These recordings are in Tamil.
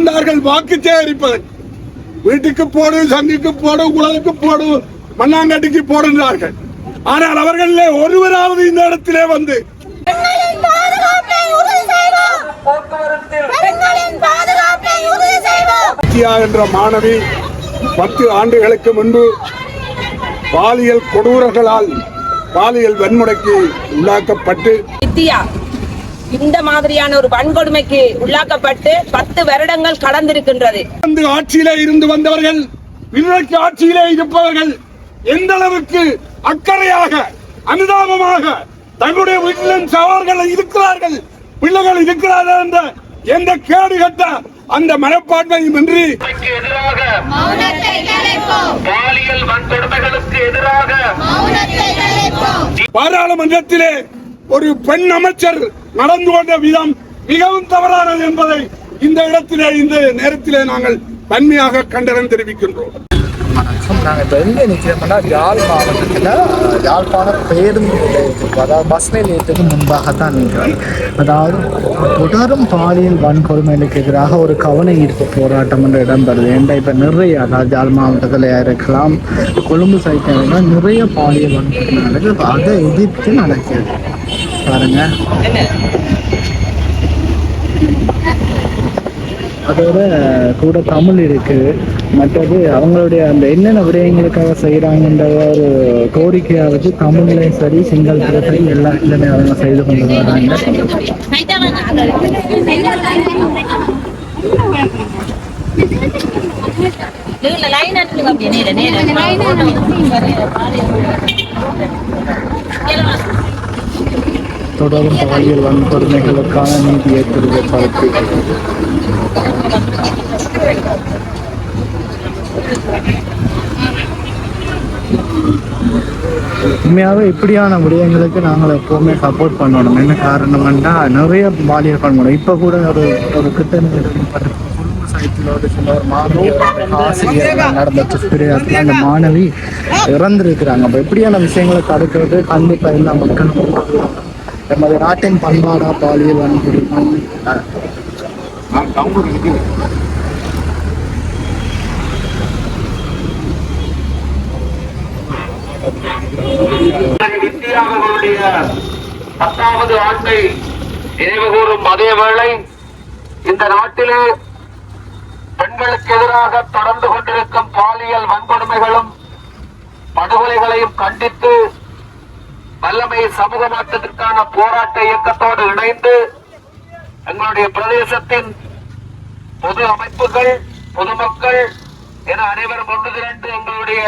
வந்தார்கள் வாக்கு சேகரிப்பது. வீட்டுக்கு போடு சங்கிக்கு போடு குழலுக்கு போடு மண்ணாங்கட்டிக்கு போடுகிறார்கள் ஆனால் அவர்களிலே ஒருவராவது இந்த இடத்திலே வந்து பெண்களின் பாதுகாப்பை உறுதி செய்வோம். பெண்களின் பாதுகாப்பை உறுதி செய்வோம். வித்யா என்ற மாணவி பத்து ஆண்டுகளுக்கு முன்பு பாலியல் கொடூரர்களால் பாலியல் வன்முறைக்கு உள்ளாக்கப்பட்டு இந்த மாதிரியான ஒரு வன்கொடுமைக்கு உள்ளாக்கப்பட்டு பத்து வருடங்கள் கடந்திருக்கின்றது. வந்து ஆட்சியிலே இருந்து வந்தவர்கள் இன்றைக்கு ஆட்சியிலே இருப்பவர்கள் எந்த அளவுக்கு அக்கறையாக அனுதாபமாக தங்களுடைய வீட்டிலும் சவால்கள் இருக்கிறார்கள் பிள்ளைகள் இருக்கிறார்கள் என்ற எந்த கேடு கட்ட அந்த மனப்பான்மையும் இன்றி எதிராக பாலியல் வன்கொடுமைகளுக்கு எதிராக பாராளுமன்றத்திலே ஒரு பெண் அமைச்சர் நடந்து கொண்ட விதம் மிகவும் தவறானது என்பதை இந்த இடத்திலே இந்த நேரத்திலே நாங்கள் தன்மையாக கண்டனம் தெரிவிக்கின்றோம். நாங்கள் இப்போ எங்கே நிற்கிறோம்னா யாழ் மாவட்டத்தில் யாழ்ப்பாண பேருந்து நிலையத்துக்கு அதாவது பஸ் நிலையத்துக்கு முன்பாக தான் நிற்கிறோம் அதாவது தொடரும் பாலியல் வன்கொடுமைகளுக்கு எதிராக ஒரு கவன ஈர்ப்பு போராட்டம் என்று இடம்பெறுது. ஏன்டா இப்போ நிறைய அதாவது யாழ் மாவட்டத்தில் இருக்கலாம் கொழும்பு சைக்கிள் நிறைய பாலியல் வன்கொடுமை நடக்குது. அதை எதிர்த்து நடக்குது பாருங்க. அதோட கூட தமிழ் இருக்கு மற்றது அவங்களுடைய அந்த என்னென்ன விடயங்களுக்காக செய்கிறாங்கன்ற ஒரு கோரிக்கையை தமிழ்லையும் சரி சிங்களத்திலும் சரி எல்லா இதுலையுமே அவங்க செய்து கொண்டு வராங்க. தொடரும் பாலியல் வன்கொடுமைகளுக்கான நீதி ஏற்படுத்தப்பட்டு உண்மையாகவே இப்படியான விடயங்களுக்கு நாங்கள் எப்போவுமே சப்போர்ட் பண்ணணும். என்ன காரணம்னா நிறைய பாலியல் பண்ணணும் இப்போ கூட ஒரு ஒரு கிட்ட குடும்ப சைட்டில் ஒரு சில ஒரு மாணவி ஆசிரியர் நடந்த துஷ்பிரயோகத்தில் அந்த மாணவி இறந்துருக்கிறாங்க. அப்போ இப்படியான விஷயங்களை தடுக்கிறது கண்டிப்பாக எல்லா மக்களும் நமது நாட்டின் பண்பாடா பாலியல் வன்கொடுமை பத்தாவது ஆண்டை நினைவு கூறும் அதே வேளை இந்த நாட்டிலே பெண்களுக்கு எதிராக தொடர்ந்து கொண்டிருக்கும் பாலியல் வன்கொடுமைகளும் படுகொலைகளையும் கண்டித்து வல்லமை சமூக மாற்றத்திற்கான போராட்ட இயக்கத்தோடு இணைந்து எங்களுடைய பிரதேசத்தின் பொது அமைப்புகள் பொதுமக்கள் என அனைவரும் ஒன்று திரண்டு எங்களுடைய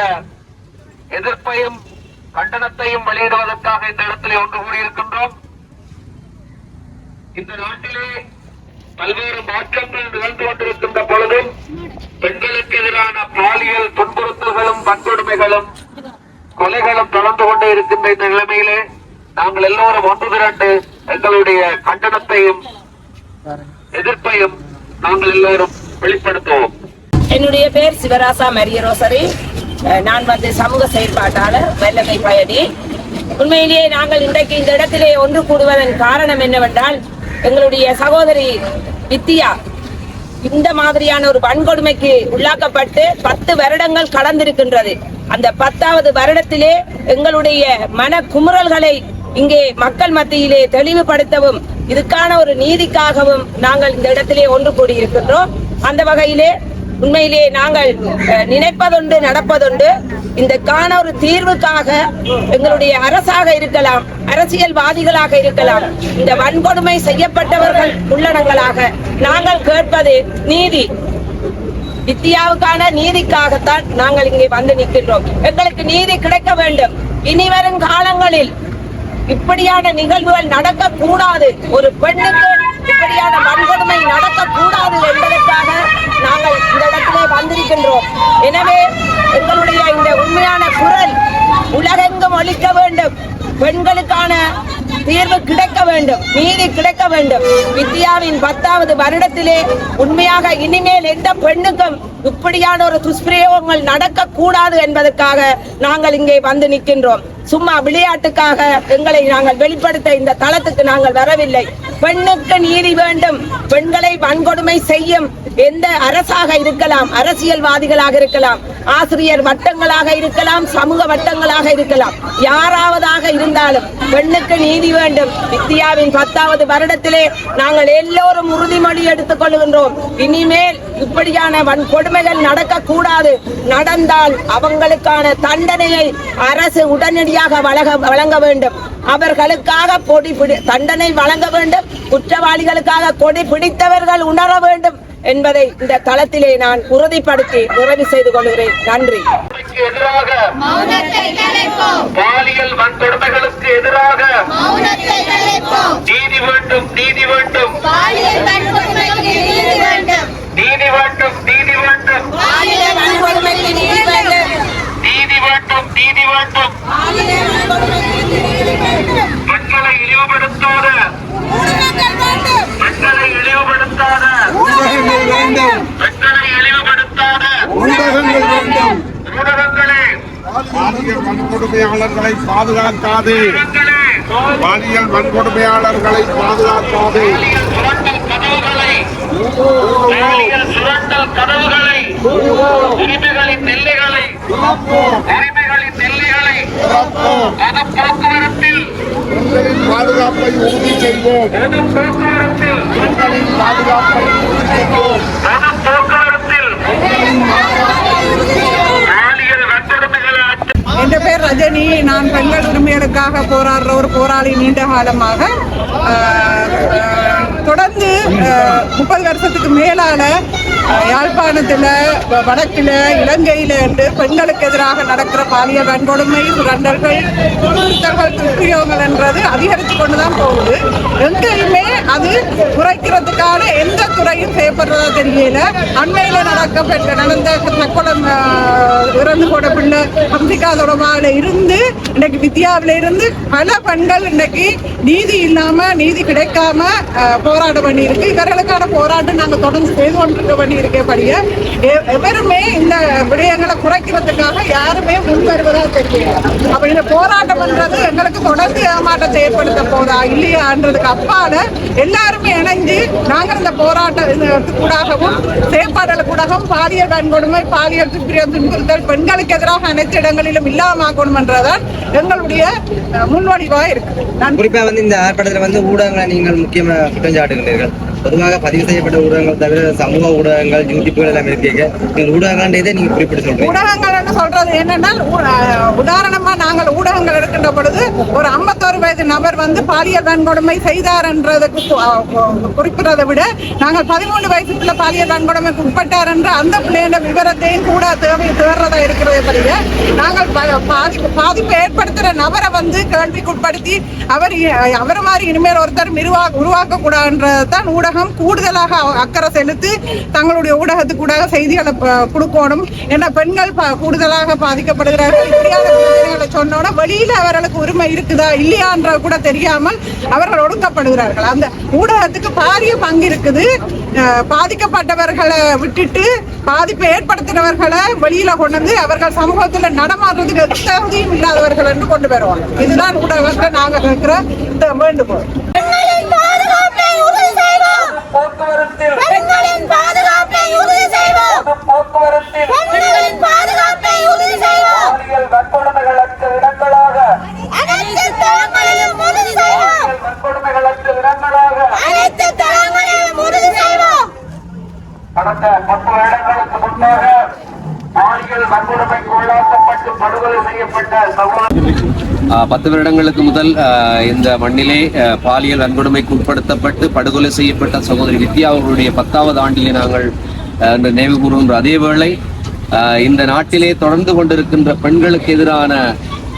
எதிர்ப்பையும் கண்டனத்தையும் வெளியிடுவதற்காக இந்த இடத்திலே ஒன்று கூடியிருக்கின்றோம். இந்த நாட்டிலே பல்வேறு மாற்றங்கள் நிகழ்ந்து கொண்டிருக்கின்ற பொழுதும் பெண்களுக்கு எதிரான பாலியல் துன்புறுத்தல்களும் வன்கொடுமைகளும் கொலைகளும் தொடர்ந்து கொண்டே இருக்கின்ற இந்த நிலைமையிலே நாங்கள் எல்லோரும் ஒன்று திரண்டு எங்களுடைய கண்டனத்தையும் எதிர்ப்பையும் நாங்கள் எல்லோரும் வெளிப்படுத்துவோம். என்னுடைய பேர் சிவராசா மரியரோசரி. ரோசரி நான் வந்து சமூக செயற்பாட்டாளர் வெள்ளமை பயணி. உண்மையிலேயே நாங்கள் இன்றைக்கு இந்த இடத்திலே ஒன்று கூடுவதன் காரணம் என்னவென்றால் எங்களுடைய சகோதரி வித்தியா இந்த மாதிரியான ஒரு வன்கொடுமைக்கு உள்ளாக்கப்பட்டு பத்து வருடங்கள் கடந்திருக்கின்றது. அந்த பத்தாவது வருடத்திலே எங்களுடைய மன குமுறல்களை இங்கே மக்கள் மத்தியிலே தெளிவுபடுத்தவும் இதுக்கான ஒரு நீதிக்காகவும் நாங்கள் இந்த இடத்திலே ஒன்று கூடியிருக்கின்றோம். அந்த வகையிலே உண்மையிலேயே நாங்கள் நினைப்பதுண்டு நடப்பதுண்டு. இந்த காண ஒரு தீர்வுக்காக எங்களுடைய அரசாக இருக்கலாம் அரசியல்வாதிகளாக இருக்கலாம் இந்த வன்கொடுமை செய்யப்பட்டவர்கள் உள்ளடங்களாக நாங்கள் கேட்பது நீதி. வித்தியாவுக்கான நீதிக்காகத்தான் நாங்கள் இங்கே வந்து நிற்கின்றோம். எங்களுக்கு நீதி கிடைக்க வேண்டும். இனி வரும் காலங்களில் இப்படியான நிகழ்வுகள் நடக்க கூடாது ஒரு பெண்ணுக்கு இப்படியான வன்கொடுமை நடக்கக்கூடாது என்பதற்காக நாங்கள் இந்த இடத்திலே வந்திருக்கின்றோம். எனவே எங்களுடைய இந்த உண்மையான குரல் உலகெங்கும் ஒழிக்க வேண்டும். பெண்களுக்கான தீர்வு கிடைக்க வேண்டும் நீதி கிடைக்க வேண்டும். வித்யாவின் பத்தாவது வருடத்திலே உண்மையாக இனிமேல் எந்த பெண்ணுக்கும் இப்படியான ஒரு துஷ்பிரயோகங்கள் நடக்க கூடாது என்பதற்காக நாங்கள் இங்கே வந்து நிற்கின்றோம். சும்மா விளையாட்டுக்காக எங்களை நாங்கள் வெளிப்படுத்த இந்த தளத்துக்கு நாங்கள் வரவில்லை. பெண்ணுக்கு நீதி வேண்டும் பெண்களை வன்கொடுமை செய்யும் எந்த அரசாக இருக்கலாம் அரசியல்வாதிகளாக இருக்கலாம் ஆசிரியர் வட்டங்களாக இருக்கலாம் சமூக வட்டங்களாக இருக்கலாம் யாராவதாக இருந்தாலும் பெண்ணுக்கு நீதி வேண்டும். வித்யாவின் பத்தாவது வருடத்திலே நாங்கள் எல்லோரும் உறுதிமொழி எடுத்துக் கொள்கின்றோம். இனிமேல் இப்படியான வன்கொடுமைகள் நடக்கக்கூடாது. நடந்தால் அவங்களுக்கான தண்டனையை அரசு உடனடியாக வழங்க வழங்க வேண்டும். அவர்களுக்காக கொடி பிடி தண்டனை வழங்க வேண்டும். குற்றவாளிகளுக்காக கொடி பிடித்தவர்கள் உணர வேண்டும். என்பதை இந்த தளத்திலே நான் உறுதிப்படுத்தி நிறைவு செய்து கொள்கிறேன். நன்றி. எதிராக பாலியல் வன்கொடுமைகளுக்கு எதிராக நீதி வேண்டும் நீதி வேண்டும். நீதி வேண்டும். நீதி வேண்டும் நீதி வேண்டும். பாலியல் வன்கொடுமைக்கு நீதி வேண்டும் நீதி வேண்டும் நீதி வேண்டும் பாலியல் வன்கொடுமைக்கு நீதி வேண்டும் பெண்களை இழிவுபடுத்தாத ஊடகங்கள் வேண்டும் பெண்களை இழிவுபடுத்தாத ஊடகங்கள் வேண்டும் பெண்களை இழிவுபடுத்தாத ஊடகங்கள் வேண்டும் ஊடகங்களே பாலியல் வன்கொடுமையாளர்களை பாதுகாக்காது. பாலியல் வன்கொடுமையாளர்களை பாதுகாக்காது. கதவுகளை உரிமைகளின் எல்லைகளை உரிமைகளின் எல்லைகளை பொது போக்குவரத்தில் பாதுகாப்பை உறுதி செய்வோம். போக்குவரத்தில் பாதுகாப்பை உறுதி செய்வோம் பொது போக்குவரத்தில் பாலியல் வன்கொடுமைகளை அற்ற என் பேர் ரஜினி. நான் பெண்கள் உரிமைகளுக்காக போராடுற ஒரு போராளி நீண்ட காலமாக. தொடர்ந்து முப்பது வருஷத்துக்கு மேலான யாழ்ப்பாணத்தில் வ- வடக்கில் இலங்கையில் என்று பெண்களுக்கு எதிராக நடக்கிற பாலியல் வன்கொடுமை சுரண்டல்கள் துன்புறுத்தல்கள் துஷ்பிரயோகங்கள் என்றது அதிகரித்து கொண்டு தான் போகுது. எங்கேயுமே அது குறைக்கிறதுக்கான எந்த துறையும் செய்யப்படுறதா தெரியல. அண்மையில் நடக்கப்பட்ட நடந்த தற்கொலை இறந்து போட பிள்ளை ஹம்சிகா தொடர்பாக இருந்து இன்னைக்கு வித்யாவில இருந்து பல பெண்கள் இன்னைக்கு நீதி இல்லாம நீதி கிடைக்காம போராட பண்ணி இருக்கு இவர்களுக்கான போராட்டம் நாங்கள் தொடர்ந்து செய்து கொண்டிருக்க வேண்டி இருக்கபடியே எவருமே இந்த விடயங்களை குறைக்கிறதுக்காக யாருமே முன் வருவதா தெரியல. அப்ப இந்த போராட்டம்ன்றது எங்களுக்கு தொடர்ந்து ஏமாற்றத்தை ஏற்படுத்த போதா இல்லையான்றதுக்காக அப்பால எல்லாருமே இணைந்து நாங்கள் இந்த போராட்டத்துக்கூடாகவும் செயற்பாடுகள் கூடவும் பாலியல் வன்கொடுமை பாலியல் துஷ்பிரியம் துன்புறுத்தல் பெண்களுக்கு எதிராக அனைத்து இடங்களிலும் இல்லாமக்கணும் என்றதான் எங்களுடைய முன்வடிவாக இருக்கு. நன்றி. குறிப்பா வந்து இந்த ஆர்ப்பாட்டத்தில் வந்து ஊடகங்களை நீங்கள் முக்கியமாக குற்றம் சாட்டுகிறீர்கள். பொதுவாக பதிவு செய்யப்பட்ட ஊடகங்கள் தவிர சமூக ஊடகங்கள் யூடியூப்கள் எல்லாம் இருக்கீங்க. நீங்கள் ஊடகங்கள்ன்றதை நீங்க குறிப்பிட்டு சொல்றீங்க. ஊடகங்கள்னு சொல்றது என்னன்னா உதாரணமா நாங்கள் ஊடகங்கள் எடுக்கின்ற பொழுது ஒரு ஐம்பத்தோரு வயது நபர் வந்து பாலியல் வன்கொடுமை செய்தார் என்றதுக்கு குறிப்பிடுறதை விட நாங்கள் பதிமூணு வயசுக்குள்ள பாலியல் வன்கொடுமைக்கு உட்பட்டார் என்ற அந்த பிள்ளையோட விவரத்தையும் கூட தேவை தேர்றதா இருக்கிறதே பற்றிய நாங்கள் ப- பாதிப்பு பாதிப்பு ஏற்படுத்துற நபரை வந்து கேள்விக்குட்படுத்தி அவர் அவர் மாதிரி இனிமேல் ஒருத்தர் உருவாக்க கூடாதுன்றதான் ஊடகம் கூடுதலாக அக்கறை செலுத்தி தங்களுடைய ஊடகத்துக்கூடாக செய்திகளை கொடுக்கணும். ஏன்னா பெண்கள் கூடுதலாக பாதிக்கப்படுகிறார்கள். இப்படியான பிரச்சனைகளை சொன்னோட வெளியில அவர்களுக்கு உரிமை இருக்குதா இல்லையான்ற கூட தெரியாமல் அவர்கள் ஒடுக்கப்படுகிறார்கள். அந்த ஊடகத்துக்கு பாரிய பங்கு இருக்குது. பாதிக்கப்பட்டவர்களை விட்டுட்டு பாதிப்பை ஏற்படுத்தினவர்களை வெளியில கொண்டு வந்து அவர்கள் சமூகத்துல நடமாடுறதுக்கு தகுதியும் இல்லாதவர்கள் என்று கொண்டு வருவாங்க. இதுதான் ஊடகத்தை நாங்க கேட்கிற இந்த வேண்டுகோள் பெண்களின் பாதுகாப்பை உறுதி செய்வோம் போக்குவரத்தில் பெண்களின் பாதுகாப்பை உறுதி செய்வோம் போக்குவரத்தில் பெண்களின் பாதுகாப்பை உறுதி செய்வோம் பாலியல் வன்கொடுமைகளற்ற இடங்களாக அனைத்து தளங்களிலும் உறுதி செய்வோம் வன்கொடுமைகளற்ற இடங்களாக அனைத்து தளங்களிலும் உறுதி செய்வோம் கடந்த பத்து வருடங்களுக்கு முன்பாக பாலியல் வன்கொடுமைக்கு உள்ளாக்கப்பட்டு படுகொலை செய்யப்பட்ட பத்து வருடங்களுக்கு முதல் இந்த மண்ணிலே பாலியல் வன்கொடுமைக்கு உட்படுத்தப்பட்டு படுகொலை செய்யப்பட்ட சகோதரி வித்யா அவர்களுடைய பத்தாவது ஆண்டிலே நாங்கள் நினைவு கூறுகின்ற அதே வேளை இந்த நாட்டிலே தொடர்ந்து கொண்டிருக்கின்ற பெண்களுக்கு எதிரான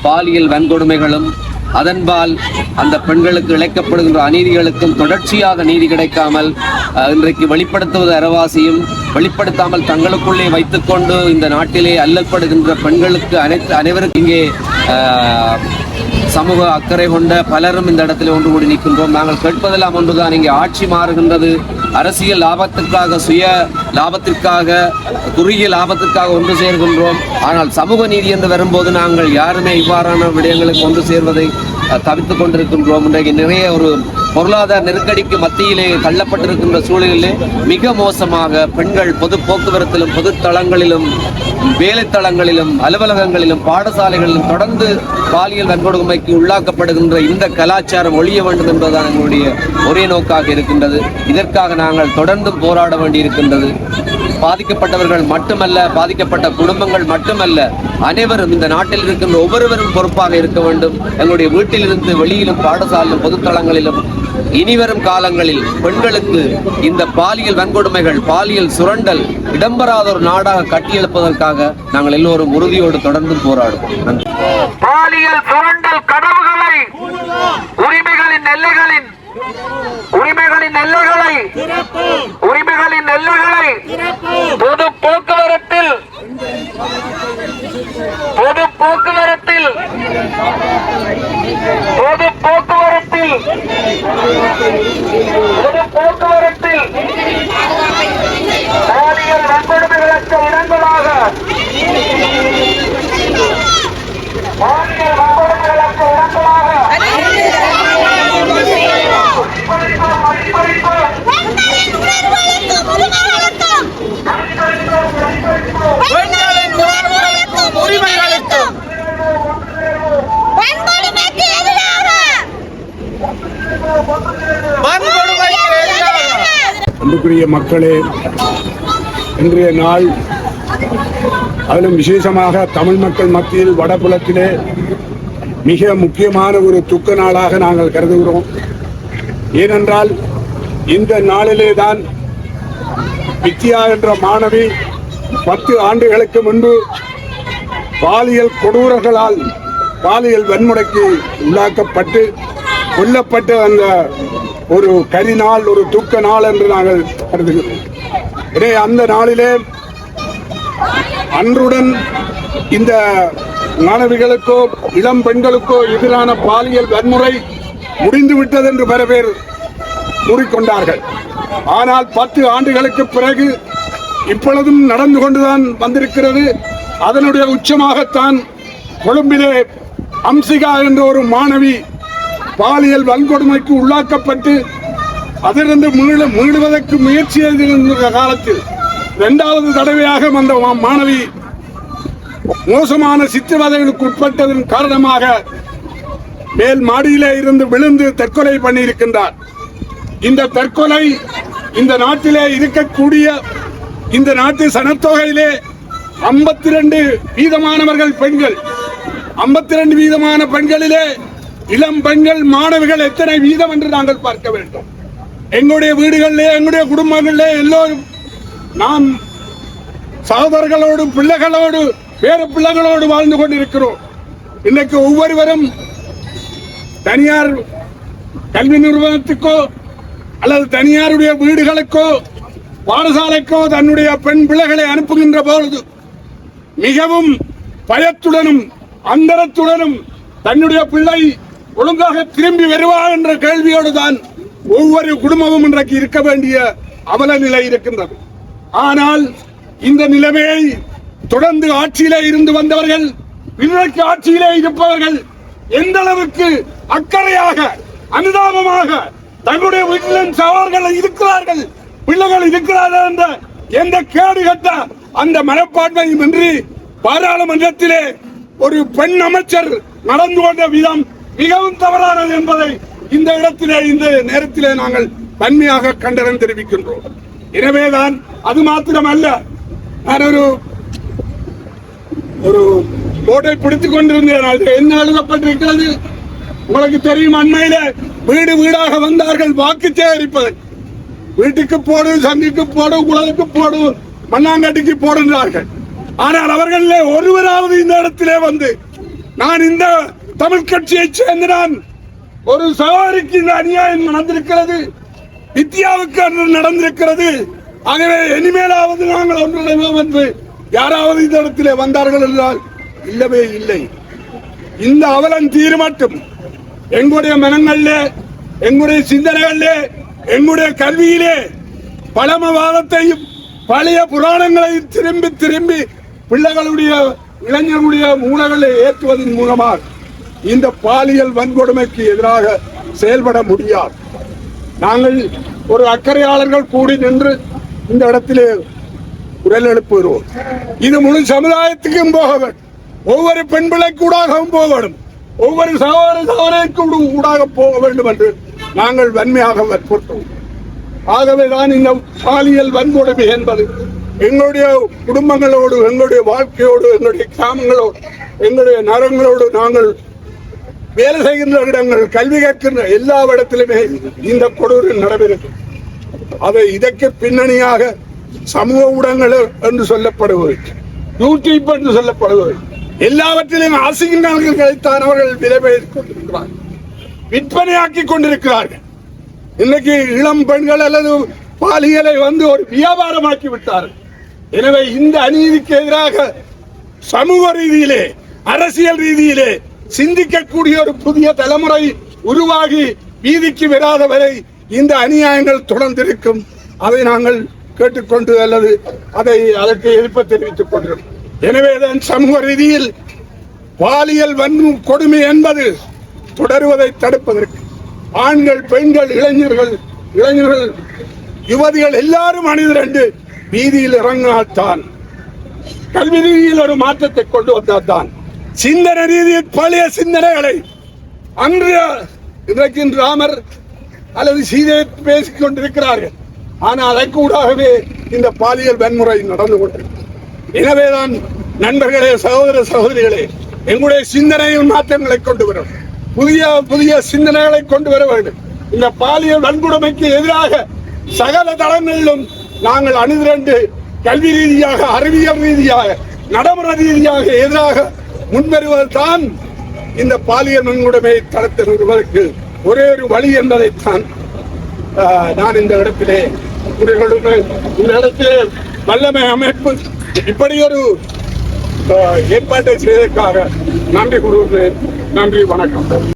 பாலியல் வன்கொடுமைகளும் அதன்பால் அந்த பெண்களுக்கு இழைக்கப்படுகின்ற அநீதிகளுக்கும் தொடர்ச்சியாக நீதி கிடைக்காமல் இன்றைக்கு வெளிப்படுத்துவது அரவாசியும் வெளிப்படுத்தாமல் தங்களுக்குள்ளே வைத்துக்கொண்டு இந்த நாட்டிலே அல்லப்படுகின்ற பெண்களுக்கு அனைத்து அனைவருக்கும் இங்கே சமூக அக்கறை கொண்ட பலரும் இந்த இடத்துல ஒன்று கூடி நிற்கின்றோம். நாங்கள் கேட்பதெல்லாம் ஒன்றுதான். இங்கே ஆட்சி மாறுகின்றது. அரசியல் லாபத்திற்காக சுய லாபத்திற்காக குறுகிய லாபத்திற்காக ஒன்று சேர்கின்றோம். ஆனால் சமூக நீதி என்று வரும்போது நாங்கள் யாருமே இவ்வாறான விடயங்களுக்கு ஒன்று சேர்வதை தவித்துக் கொண்டிருக்கின்றோம் இன்றைக்கு நிறைய ஒரு பொருளாதார நெருக்கடிக்கு மத்தியிலே தள்ளப்பட்டிருக்கின்ற சூழலிலே மிக மோசமாக பெண்கள் பொது போக்குவரத்திலும் பொது தளங்களிலும் வேலைத்தளங்களிலும் அலுவலகங்களிலும் பாடசாலைகளிலும் தொடர்ந்து பாலியல் வன்கொடுமைக்கு உள்ளாக்கப்படுகின்ற இந்த கலாச்சாரம் ஒழிய வேண்டும் என்பதுதான் எங்களுடைய ஒரே நோக்காக இருக்கின்றது. இதற்காக நாங்கள் தொடர்ந்து போராட வேண்டியிருக்கின்றது. பாதிக்கப்பட்டவர்கள் மட்டுமல்ல பாதிக்கப்பட்ட குடும்பங்கள் மட்டுமல்ல அனைவரும் இந்த நாட்டில் இருக்கின்ற ஒவ்வொருவரும் பொறுப்பாக இருக்க வேண்டும். எங்களுடைய வீட்டிலிருந்து வெளியிலும் பாடசாலையிலும் பொதுத்தளங்களிலும் இனிவரும் காலங்களில் பெண்களுக்கு இந்த பாலியல் வன்கொடுமைகள் பாலியல் சுரண்டல் இடம்பெறாத ஒரு நாடாக கட்டியெழுப்பதற்காக நாங்கள் எல்லோரும் உறுதியோடு தொடர்ந்து போராடுவோம். பாலியல் சுரண்டல் கனவுகளை உரிமைகளின் எல்லைகளின் உரிமைகளின் எல்லைகளை உரிமை கல்லூரிகளை பொது போக்குவரத்தில் பொது போக்குவரத்தில் பொது போக்குவரத்தில் பொது போக்குவரத்தில் பாலியல் வன்கொடுமைகளுக்கு இடங்களாக பாலியல் வன்கொடுமைகளற்ற இடங்களாக பெண்களின் உணர்வுகளுக்கும் உரிமைகளுக்கும் பெண்களின் உணர்வுகளுக்கும் உரிமைகளுக்கும் வன்கொடுமைக்கு எதிராக வன்கொடுமைக்கு எதிராக அன்புக்குரிய மக்களே இன்றைய நாள் அதிலும் விசேஷமாக தமிழ் மக்கள் மத்தியில் வடபுலத்திலே மிக முக்கியமான ஒரு துக்க நாளாக நாங்கள் கருதுகிறோம். ஏனென்றால் இந்த நாளிலே தான் வித்யா என்ற மாணவி பத்து ஆண்டுகளுக்கு முன்பு பாலியல் கொடூரர்களால் பாலியல் வன்முறைக்கு உள்ளாக்கப்பட்டு கொல்லப்பட்ட அந்த ஒரு கரிநாள் ஒரு துக்க நாள் என்று நாங்கள் கருதுகிறோம். எனவே அந்த நாளிலே அன்றுடன் இந்த மாணவிகளுக்கோ இளம் பெண்களுக்கோ எதிரான பாலியல் வன்முறை முடிந்துவிட்டது என்று பல பேர் கூறிக்கொண்டார்கள். ஆனால் பத்து ஆண்டுகளுக்கு பிறகு இப்பொழுதும் நடந்து கொண்டுதான் வந்திருக்கிறது. அதனுடைய உச்சமாகத்தான் கொழும்பிலே அம்சிகா என்ற ஒரு மாணவி பாலியல் வன்கொடுமைக்கு உள்ளாக்கப்பட்டு அதிலிருந்து மீள மீளுவதற்கு முயற்சி செய்திருந்த காலத்தில் இரண்டாவது தடவையாக அந்த மாணவி மோசமான சித்திரவதைகளுக்கு உட்பட்டதன் காரணமாக மேல் மாடியிலே இருந்து விழுந்து தற்கொலை பண்ணியிருக்கின்றார். இந்த தற்கொலை இந்த நாட்டிலே இருக்கக்கூடிய இந்த நாட்டு சனத்தொகையிலே 52 ரெண்டு வீதமானவர்கள் பெண்கள். 52 ரெண்டு வீதமான பெண்களிலே இளம் பெண்கள் மாணவிகள் எத்தனை வீதம் என்று நாங்கள் பார்க்க வேண்டும். எங்களுடைய வீடுகளிலே எங்களுடைய குடும்பங்களிலே எல்லோரும் நாம் சகோதரர்களோடு பிள்ளைகளோடு வேறு பிள்ளைகளோடு வாழ்ந்து கொண்டிருக்கிறோம். இன்னைக்கு ஒவ்வொருவரும் தனியார் கல்வி நிறுவனத்துக்கோ அல்லது தனியாருடைய வீடுகளுக்கோ பாடசாலைக்கோ தன்னுடைய பெண் பிள்ளைகளை அனுப்புகின்ற பொழுது மிகவும் பயத்துடனும் அந்தரத்துடனும் தன்னுடைய பிள்ளை ஒழுங்காக திரும்பி வருவார் என்ற கேள்வியோடு தான் ஒவ்வொரு குடும்பமும் இன்றைக்கு இருக்க வேண்டிய அவல நிலை இருக்கின்றது. ஆனால் இந்த நிலைமையை தொடர்ந்து ஆட்சியிலே இருந்து வந்தவர்கள் இன்றைக்கு ஆட்சியிலே இருப்பவர்கள் எந்த அளவுக்கு அக்கறையாக அனுதாபமாக தங்களுடைய வீட்டிலும் சவால்கள் இருக்கிறார்கள் பிள்ளைகள் இருக்கிறார்கள் என்ற எந்த கேடு கட்ட அந்த மனப்பான்மையும் இன்றி பாராளுமன்றத்திலே ஒரு பெண் அமைச்சர் நடந்து கொண்ட விதம் மிகவும் தவறானது என்பதை இந்த இடத்திலே இந்த நேரத்திலே நாங்கள் வன்மையாக கண்டனம் தெரிவிக்கின்றோம். எனவேதான் அது மாத்திரமல்ல நான் ஒரு ஒரு போட்டை பிடித்துக் கொண்டிருந்தேன். அது என்ன எழுதப்பட்டிருக்கிறது உங்களுக்கு தெரியும் அண்மையில வீடு வீடாக வந்தார்கள் வாக்கு சேகரிப்பது. வீட்டுக்கு போடு சங்கிக்கு போடு குளத்துக்கு போடு மண்ணாங்கட்டிக்கு போடுகிறார்கள் ஆனால் அவர்களே ஒருவராவது இந்த இடத்திலே வந்து நான் இந்த தமிழ் கட்சியைச் சேர்ந்த நான் ஒரு சவாரிக்கு இந்த அநியாயம் நடந்திருக்கிறது. வித்யாவுக்கு அன்று நடந்திருக்கிறது. ஆகவே இனிமேலாவது நாங்கள் ஒன்றிணைவோம் என்று யாராவது இந்த இடத்திலே வந்தார்கள் என்றால் இல்லவே இல்லை. இந்த அவலம் தீரமட்டும். எங்களுடைய மனங்களிலே எங்களுடைய சிந்தனைகளிலே எங்களுடைய கல்வியிலே பழமவாதத்தையும் பழைய புராணங்களையும் திரும்பி திரும்பி பிள்ளைகளுடைய இளைஞர்களுடைய மூலங்களை ஏற்றுவதன் மூலமாக இந்த பாலியல் வன்கொடுமைக்கு எதிராக செயல்பட முடியாது. நாங்கள் ஒரு அக்கறையாளர்கள் கூடி நின்று இந்த இடத்திலே குரல் எழுப்புகிறோம். இது முழு சமுதாயத்துக்கும் போக வேண்டும். ஒவ்வொரு பெண் பிள்ளைக்கூடாகவும் போக வேண்டும். ஒவ்வொரு சகோதர சகோதரிக்கு ஊடாக போக வேண்டும் என்று நாங்கள் வன்மையாக வற்புறுத்தோம் ஆகவேதான் இந்த பாலியல் வன்கொடுமை என்பது எங்களுடைய குடும்பங்களோடு எங்களுடைய வாழ்க்கையோடு எங்களுடைய கிராமங்களோடு எங்களுடைய நரங்களோடு நாங்கள் வேலை செய்கின்ற இடங்கள் கல்வி கற்கின்ற எல்லா இடத்திலுமே இந்த கொடூரம் நடைபெறுது அதை இதற்கு பின்னணியாக சமூக ஊடகங்கள் என்று சொல்லப்படுவது யூடியூப் என்று சொல்லப்படுவது எல்லாவற்றிலும் ஆசிரியர்களைத்தான் அவர்கள் விலைபெயர்த்துக் கொண்டிருக்கிறார்கள் விற்பனையாக்கி கொண்டிருக்கிறார்கள். இன்னைக்கு இளம் பெண்கள் அல்லது பாலியலை வந்து ஒரு வியாபாரமாக்கி விட்டார்கள். எனவே இந்த அநீதிக்கு எதிராக சமூக ரீதியிலே அரசியல் ரீதியிலே சிந்திக்கக்கூடிய ஒரு புதிய தலைமுறை உருவாகி வீதிக்கு வராத வரை இந்த அநியாயங்கள் தொடர்ந்திருக்கும். அதை நாங்கள் கேட்டுக்கொண்டு அல்லது அதை அதற்கு எதிர்ப்பு தெரிவித்துக் கொண்டிருக்கிறோம் எனவேதான் சமூக ரீதியில் பாலியல் வன்மு கொடுமை என்பது தொடருவதை தடுப்பதற்கு ஆண்கள் பெண்கள் இளைஞர்கள் இளைஞர்கள் யுவதிகள் எல்லாரும் அணிதிரண்டு வீதியில் இறங்கினால்தான் கல்வி ரீதியில் ஒரு மாற்றத்தை கொண்டு வந்தால்தான் சிந்தனை ரீதியில் பழைய சிந்தனைகளை அன்று இன்றைக்கு ராமர் அல்லது சீதை பேசிக் கொண்டிருக்கிறார்கள். ஆனால் அதற்கு கூடாகவே இந்த பாலியல் வன்முறை நடந்து கொண்டிருக்கிறது. எனவேதான் நண்பர்களே சகோதர சகோதரிகளே எங்களுடைய சிந்தனையில் மாற்றங்களை கொண்டு வரும் புதிய புதிய சிந்தனைகளை கொண்டு வர வேண்டும். இந்த பாலியல் வன்கொடுமைக்கு எதிராக சகல தளங்களிலும் நாங்கள் அணிதிரண்டு கல்வி ரீதியாக அறிவியல் ரீதியாக நடைமுறை ரீதியாக எதிராக முன்வருவதுதான் இந்த பாலியல் வன்கொடுமை தடுத்து ஒருவருக்கு ஒரே ஒரு வழி என்பதைத்தான் நான் இந்த இடத்திலே இந்த இடத்திலே வல்லமை அமைப்பு இப்படி ஒரு ஏற்பாட்டை செய்ததற்காக நன்றி கூறுகிறேன். நன்றி வணக்கம்.